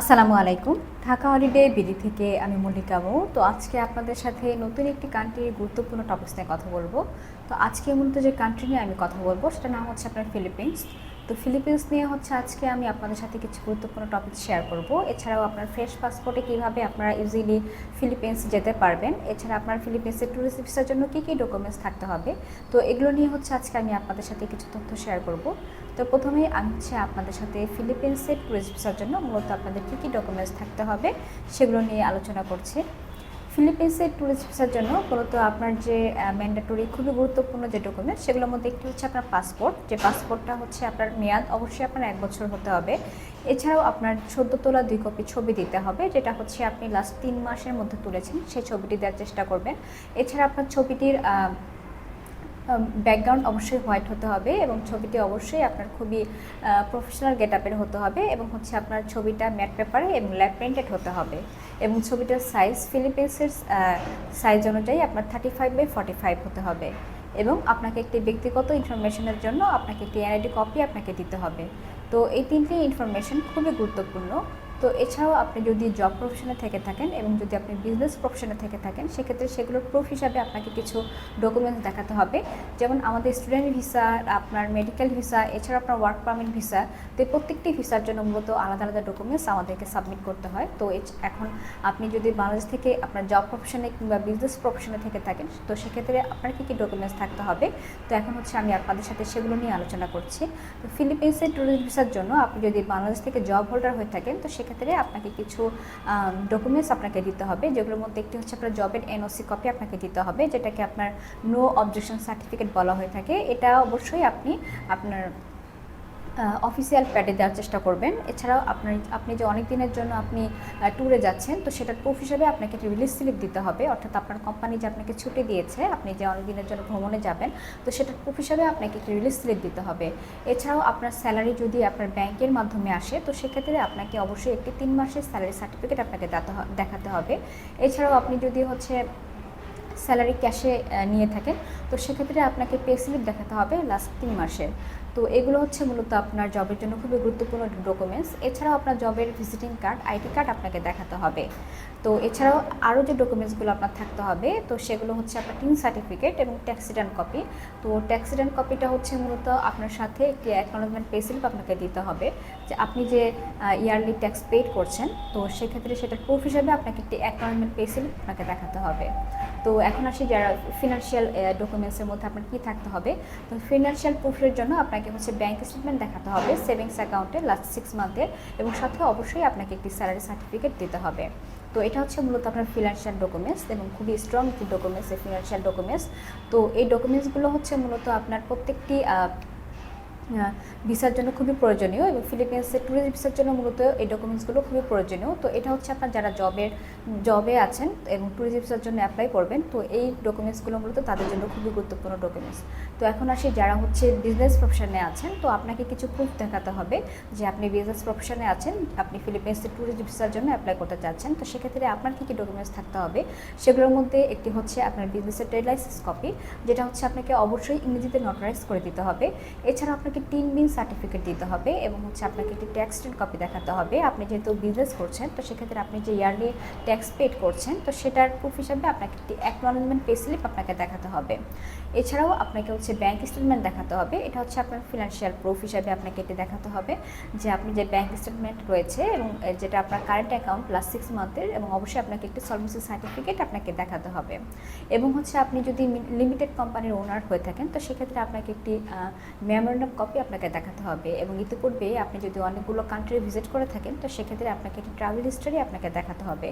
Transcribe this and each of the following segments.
আসসালামু আলাইকুম। Dhaka holiday BD থেকে আমি মল্লিকা বউ। তো আজকে আপনাদের সাথে নতুন একটি কান্ট্রির গুরুত্বপূর্ণ টপিকস নিয়ে কথা বলব। তো আজকে মূলত যে কান্ট্রি নিয়ে আমি কথা বলব সেটা নাম হচ্ছে আপনার ফিলিপিন্স তো ফিলিপিন্স নিয়ে হচ্ছে আজকে আমি আপনাদের সাথে কিছু গুরুত্বপূর্ণ টপিক শেয়ার করব। এছাড়াও আপনার ফ্রেশ পাসপোর্টে কীভাবে আপনারা ইজিলি ফিলিপিন্স যেতে পারবেন, এছাড়া আপনার ফিলিপিন্সের ট্যুরিস্ট ভিসার জন্য কী কী ডকুমেন্টস থাকতে হবে, তো এগুলো নিয়ে হচ্ছে আজকে আমি আপনাদের সাথে কিছু তথ্য শেয়ার করব। তো প্রথমেই আমি হচ্ছে আপনাদের সাথে ফিলিপিন্সের ট্যুরিস্ট ভিসার জন্য মূলত আপনাদের কী কী ডকুমেন্টস থাকতে হবে, সেগুলো নিয়ে আলোচনা করছি। ফিলিপিন্সের ট্যুরিস্ট ভিসার জন্য মূলত আপনার যে ম্যান্ডেটরি খুবই গুরুত্বপূর্ণ যে ডকুমেন্ট সেগুলোর মধ্যে একটি হচ্ছে আপনার পাসপোর্ট যে পাসপোর্টটা হচ্ছে আপনার মেয়াদ, অবশ্যই আপনার এক বছর হতে হবে। এছাড়াও আপনার সদ্য তোলা দুই কপি ছবি দিতে হবে, যেটা হচ্ছে আপনি লাস্ট তিন মাসের মধ্যে তুলেছেন, সেই ছবিটি দেওয়ার চেষ্টা করবেন। এছাড়া আপনার ছবিটির ব্যাকগ্রাউন্ড অবশ্যই হোয়াইট হতে হবে এবং ছবিটি অবশ্যই আপনার খুবই প্রফেশনাল গেট আপের হতে হবে এবং হচ্ছে আপনার ছবিটা ম্যাট পেপারে এবং ল্যাপ প্রিন্টেড হতে হবে এবং ছবিটার সাইজ ফিলিপিন্সের সাইজ অনুযায়ী আপনার thirty five by forty five হতে হবে এবং আপনাকে একটি ব্যক্তিগত ইনফরমেশনের জন্য আপনাকে একটি এনআইডি কপি আপনাকে দিতে হবে। তো এই তিনটি ইনফরমেশন খুবই গুরুত্বপূর্ণ। তো এছাড়াও আপনি যদি জব প্রফেশনে থেকে থাকেন এবং যদি আপনি বিজনেস প্রফেশনে থেকে থাকেন, সেক্ষেত্রে সেগুলোর প্রুফ হিসাবে আপনাকে কিছু ডকুমেন্টস দেখাতে হবে। যেমন আমাদের স্টুডেন্ট ভিসা আপনার মেডিকেল ভিসা এছাড়া আপনার ওয়ার্ক পারমিট ভিসা তো প্রত্যেকটি ভিসার জন্য মূলত আলাদা আলাদা ডকুমেন্টস আমাদেরকে সাবমিট করতে হয়। তো এখন আপনি যদি বাংলাদেশ থেকে আপনার জব প্রফেশনে কিংবা বিজনেস প্রফেশনে থেকে থাকেন, তো সেক্ষেত্রে আপনার কী কী ডকুমেন্টস থাকতে হবে? তো এখন হচ্ছে আমি আপনাদের সাথে সেগুলো নিয়ে আলোচনা করছি। তো ফিলিপিন্সের ট্যুরিস্ট ভিসার জন্য আপনি যদি বাংলাদেশ থেকে জব হোল্ডার হয়ে থাকেন, তো সেক্ষেত্রে আপনাকে কিছু ডকুমেন্টস আপনাকে দিতে হবে। যেগুলোর মধ্যে একটি হচ্ছে আপনার জবের এনওসি কপি আপনাকে দিতে হবে, যেটাকে আপনার নো অবজেকশন সার্টিফিকেট বলা হয়ে থাকে। এটা অবশ্যই আপনি আপনার অফিসিয়াল প্যাডে দেওয়ার চেষ্টা করবেন। এছাড়াও আপনার, আপনি যে অনেক দিনের জন্য আপনি ট্যুরে যাচ্ছেন, তো সেটার প্রুফ হিসাবে আপনাকে একটা রিলিজ স্লিপ দিতে হবে। অর্থাৎ আপনার কোম্পানি যে আপনাকে ছুটি দিয়েছে, আপনি যে অনেক দিনের জন্য ভ্রমণে যাবেন, তো সেটার প্রুফ হিসাবে আপনাকে একটা রিলিজ স্লিপ দিতে হবে। এছাড়াও আপনার স্যালারি যদি আপনার ব্যাংকের মাধ্যমে আসে, তো সেক্ষেত্রে আপনাকে অবশ্যই একটি তিন মাসের স্যালারি সার্টিফিকেট আপনাকে দেখাতে দেখাতে হবে। এছাড়াও আপনি যদি হচ্ছে স্যালারি ক্যাশে নিয়ে থাকেন তো সেক্ষেত্রে আপনাকে পে স্লিপ দেখাতে হবে লাস্ট তিন মাসের তো এগুলো হচ্ছে মূলত আপনার জবের জন্য খুবই গুরুত্বপূর্ণ ডকুমেন্টস এছাড়াও আপনার জবের ভিজিটিং কার্ড আইডি কার্ড আপনাকে দেখাতে হবে। তো এছাড়াও আরও যে ডকুমেন্টসগুলো আপনার থাকতে হবে, তো সেগুলো হচ্ছে আপনার টিন সার্টিফিকেট এবং ট্যাক্স রিটার্ন কপি তো ট্যাক্স রিটার্ন কপিটা হচ্ছে মূলত আপনার সাথে একটি অ্যাকনোলজমেন্ট পে স্লিপ আপনাকে দিতে হবে। যে আপনি যে ইয়ারলি ট্যাক্স পেড করছেন, তো সেক্ষেত্রে সেটার প্রুফ হিসাবে আপনাকে একটি অ্যাকনোলজমেন্ট পে স্লিপ আপনাকে দেখাতে হবে। তো এখন আসি যারা ফিনান্সিয়াল ডকুমেন্টসের মধ্যে আপনার কী থাকতে হবে, তো ফিনান্সিয়াল প্রুফের জন্য আপনাকে হচ্ছে ব্যাংক স্টেটমেন্ট দেখাতে হবে সেভিংস অ্যাকাউন্টে লাস্ট সিক্স মান্থের এবং সাথে অবশ্যই আপনাকে একটি স্যালারি সার্টিফিকেট দিতে হবে। তো এটা হচ্ছে মূলত আপনার ফিনান্সিয়াল ডকুমেন্টস এবং খুবই স্ট্রং একটি ডকুমেন্টস এই ফিনান্সিয়াল ডকুমেন্টস তো এই ডকুমেন্টসগুলো হচ্ছে মূলত আপনার প্রত্যেকটি ভিসার জন্য খুবই প্রয়োজনীয় এবং ফিলিপিন্সের ট্যুরিস্ট ভিসার জন্য মূলত এই ডকুমেন্টসগুলো খুবই প্রয়োজনীয়। তো এটা হচ্ছে আপনার যারা জবের জবে আছেন এবং ট্যুরিস্ট ভিসার জন্য অ্যাপ্লাই করবেন, তো এই ডকুমেন্টসগুলো মূলত তাদের জন্য খুবই গুরুত্বপূর্ণ ডকুমেন্টস তো এখন আসি যারা হচ্ছে বিজনেস প্রফেশনে আছেন, তো আপনাকে কিছু প্রুফ দেখাতে হবে যে আপনি বিজনেস প্রফেশনে আছেন, আপনি ফিলিপিন্সের ট্যুরিস্ট ভিসার জন্য অ্যাপ্লাই করতে চাচ্ছেন। তো সেক্ষেত্রে আপনার কী কী ডকুমেন্টস থাকতে হবে? সেগুলোর মধ্যে একটি হচ্ছে আপনার বিজনেসের ট্রেড লাইসেন্স কপি যেটা হচ্ছে আপনাকে অবশ্যই ইংরেজিতে নোটারাইজ করে দিতে হবে। এছাড়া আপনাকে তিন দিন সার্টিফিকেট দিতে হবে এবং হচ্ছে আপনাকে একটি ট্যাক্স রিটার্ন কপি দেখাতে হবে। আপনি যেহেতু বিজনেস করছেন, তো সেক্ষেত্রে আপনি যে ইয়ারলি ট্যাক্স পেড করছেন, তো সেটার প্রুফ হিসাবে আপনাকে একটি অ্যাকনোলজমেন্ট পে স্লিপ আপনাকে দেখাতে হবে। এছাড়াও আপনাকে হচ্ছে ব্যাংক স্টেটমেন্ট দেখাতে হবে। এটা হচ্ছে আপনার ফিনান্সিয়াল প্রুফ হিসাবে আপনাকে এটি দেখাতে হবে যে আপনি যে ব্যাংক স্টেটমেন্ট রয়েছে এবং যেটা আপনার কারেন্ট অ্যাকাউন্ট প্লাস সিক্স মান্থের এবং অবশ্যই আপনাকে একটি সলভেন্সি সার্টিফিকেট আপনাকে দেখাতে হবে। এবং হচ্ছে আপনি যদি লিমিটেড কোম্পানির ওনার হয়ে থাকেন, তো সেক্ষেত্রে আপনাকে একটি মেমোরেন্ডাম কপি আপনাকে দেখাতে হবে এবং ইতিপূর্বে আপনি যদি অনেকগুলো কান্ট্রি ভিজিট করে থাকেন, তো সেক্ষেত্রে আপনাকে একটি ট্রাভেল হিস্টোরি আপনাকে দেখাতে হবে।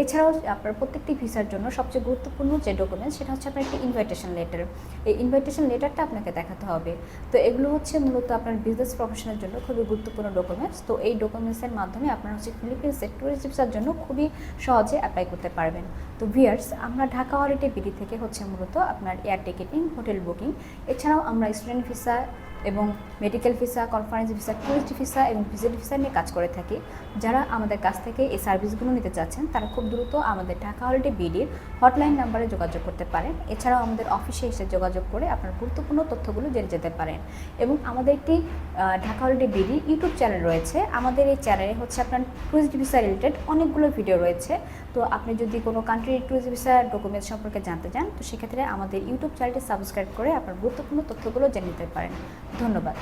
এছাড়াও আপনার প্রত্যেকটি ভিসার জন্য সবচেয়ে গুরুত্বপূর্ণ যে ডকুমেন্টস সেটা হচ্ছে আপনার একটি ইনভাইটেশন লেটার এই ইনভাইটেশন লেটারটা আপনাকে দেখাতে হবে। তো এগুলো হচ্ছে মূলত আপনার বিজনেস প্রফেশনের জন্য খুবই গুরুত্বপূর্ণ ডকুমেন্টস তো এই ডকুমেন্টসের মাধ্যমে আপনার হচ্ছে ফিলিপিন্সের ট্যুরিস্ট ভিসার জন্য খুবই সহজে অ্যাপ্লাই করতে পারবেন। তো ভিয়ার্স আমরা ঢাকা হলিডে বিডি থেকে হচ্ছে মূলত আপনার এয়ার টিকেটিং হোটেল বুকিং এছাড়াও আমরা স্টুডেন্ট ভিসা এবং medical visa conference visa tourist visa এবং ভিজিট ভিসা নিয়ে কাজ করে থাকি। যারা আমাদের কাছ থেকে এই সার্ভিসগুলো নিতে চাচ্ছেন, তারা খুব দ্রুত আমাদের ঢাকা হলিডে বিডির হটলাইন নাম্বারে যোগাযোগ করতে পারেন। এছাড়াও আমাদের অফিসে এসে যোগাযোগ করে আপনার গুরুত্বপূর্ণ তথ্যগুলো জেনে যেতে পারেন। এবং আমাদের একটি Dhaka holiday BD YouTube channel রয়েছে। আমাদের এই চ্যানেলে হচ্ছে আপনার ট্যুরিস্ট ভিসা রিলেটেড অনেকগুলো ভিডিও রয়েছে। তো আপনি যদি কোনো কান্ট্রির ট্যুরিস্ট ভিসা ডকুমেন্টস সম্পর্কে জানতে চান, তো সেক্ষেত্রে আমাদের ইউটিউব চ্যানেলটি সাবস্ক্রাইব করে আপনার গুরুত্বপূর্ণ তথ্যগুলো জেনে নিতে পারেন। ধন্যবাদ।